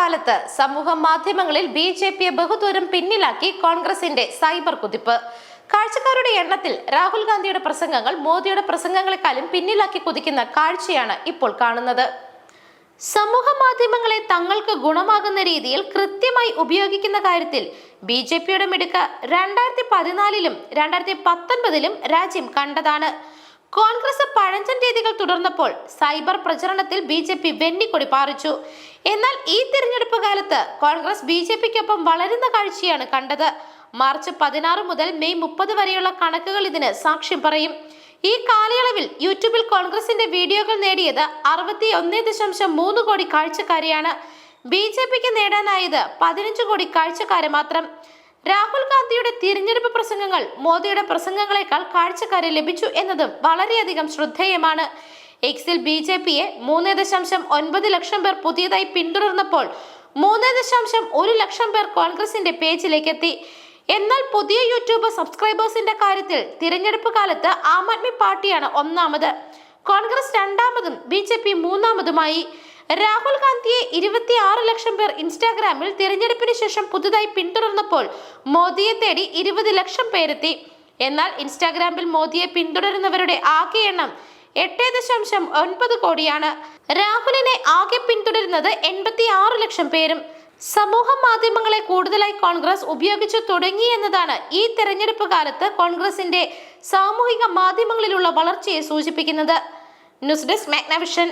കാലത്ത് സമൂഹ മാധ്യമങ്ങളിൽ ബി ജെ പിയെ ബഹുദൂരം പിന്നിലാക്കി കോൺഗ്രസിന്റെ സൈബർ കുതിപ്പ്. കാഴ്ചക്കാരുടെ എണ്ണത്തിൽ രാഹുൽ ഗാന്ധിയുടെ പ്രസംഗങ്ങൾ മോദിയുടെ പ്രസംഗങ്ങളെക്കാളും പിന്നിലാക്കി കുതിക്കുന്ന കാഴ്ചയാണ് ഇപ്പോൾ കാണുന്നത്. സമൂഹ മാധ്യമങ്ങളെ തങ്ങൾക്ക് ഗുണമാകുന്ന രീതിയിൽ കൃത്യമായി ഉപയോഗിക്കുന്ന കാര്യത്തിൽ ബി ജെ പിയുടെ മിടുക്ക് രണ്ടായിരത്തി പതിനാലിലും രണ്ടായിരത്തി പത്തൊൻപതിലും രാജ്യം കണ്ടതാണ്. കോൺഗ്രസ് പഴഞ്ചൻ രീതികൾ തുടർന്നപ്പോൾ സൈബർ പ്രചരണത്തിൽ ബി ജെ പി വെന്നിക്കൊടി പാറിച്ചു. എന്നാൽ ഈ തിരഞ്ഞെടുപ്പ് കാലത്ത് കോൺഗ്രസ് ബി ജെ പിക്കൊപ്പം വളരുന്ന കാഴ്ചയാണ് കണ്ടത്. മാർച്ച് പതിനാറ് മുതൽ മെയ് മുപ്പത് വരെയുള്ള കണക്കുകൾ ഇതിന് സാക്ഷ്യം പറയും. ഈ കാലയളവിൽ യൂട്യൂബിൽ കോൺഗ്രസിന്റെ വീഡിയോകൾ നേടിയത് അറുപത്തി ഒന്ന് ദശാംശം മൂന്ന് കോടി കാഴ്ചക്കാരെയാണ്. ബി ജെ പിക്ക് നേടാനായത് പതിനഞ്ച് കോടി കാഴ്ചക്കാരെ മാത്രം. രാഹുൽ ഗാന്ധിയുടെ തിരഞ്ഞെടുപ്പ് പ്രസംഗങ്ങൾ മോദിയുടെ പ്രസംഗങ്ങളെക്കാൾ കാഴ്ചക്കാരെ ലഭിച്ചു എന്നതും വളരെയധികം ശ്രദ്ധേയമാണ്. എക്സിൽ ബി ജെ പിയെ മൂന്ന് ദശാംശം ഒൻപത് ലക്ഷം പേർ പുതിയതായി പിന്തുടർന്നപ്പോൾ മൂന്ന് ദശാംശം ഒരു ലക്ഷം പേർ കോൺഗ്രസിന്റെ പേജിലേക്ക് എത്തി എന്നാൽ പുതിയ യൂട്യൂബ് സബ്സ്ക്രൈബേഴ്സിന്റെ കാര്യത്തിൽ തിരഞ്ഞെടുപ്പ് കാലത്ത് ആം ആദ്മി പാർട്ടിയാണ് ഒന്നാമത്. കോൺഗ്രസ് രണ്ടാമതും ബി ജെ പി മൂന്നാമതുമായി. രാഹുൽ ഗാന്ധിയെ ഇരുപത്തി ആറ് ലക്ഷം പേർ ഇൻസ്റ്റാഗ്രാമിൽ തിരഞ്ഞെടുപ്പിന് ശേഷം പുതുതായി പിന്തുടർന്നപ്പോൾ മോദിയെ തേടി ഇരുപത് ലക്ഷം പേരെത്തി. എന്നാൽ ഇൻസ്റ്റാഗ്രാമിൽ മോദിയെ പിന്തുടരുന്നവരുടെ ആകെ എണ്ണം എട്ട് ദശാംശം ഒൻപത് കോടിയാണ്. രാഹുലിനെ ആകെ പിന്തുടരുന്നത് എൺപത്തി ആറ് ലക്ഷം പേരും. സമൂഹ മാധ്യമങ്ങളെ കൂടുതലായി കോൺഗ്രസ് ഉപയോഗിച്ചു തുടങ്ങി എന്നതാണ് ഈ തെരഞ്ഞെടുപ്പ് കാലത്ത് കോൺഗ്രസിന്റെ സാമൂഹിക മാധ്യമങ്ങളിലുള്ള വളർച്ചയെ സൂചിപ്പിക്കുന്നത്. News desk Magnavision.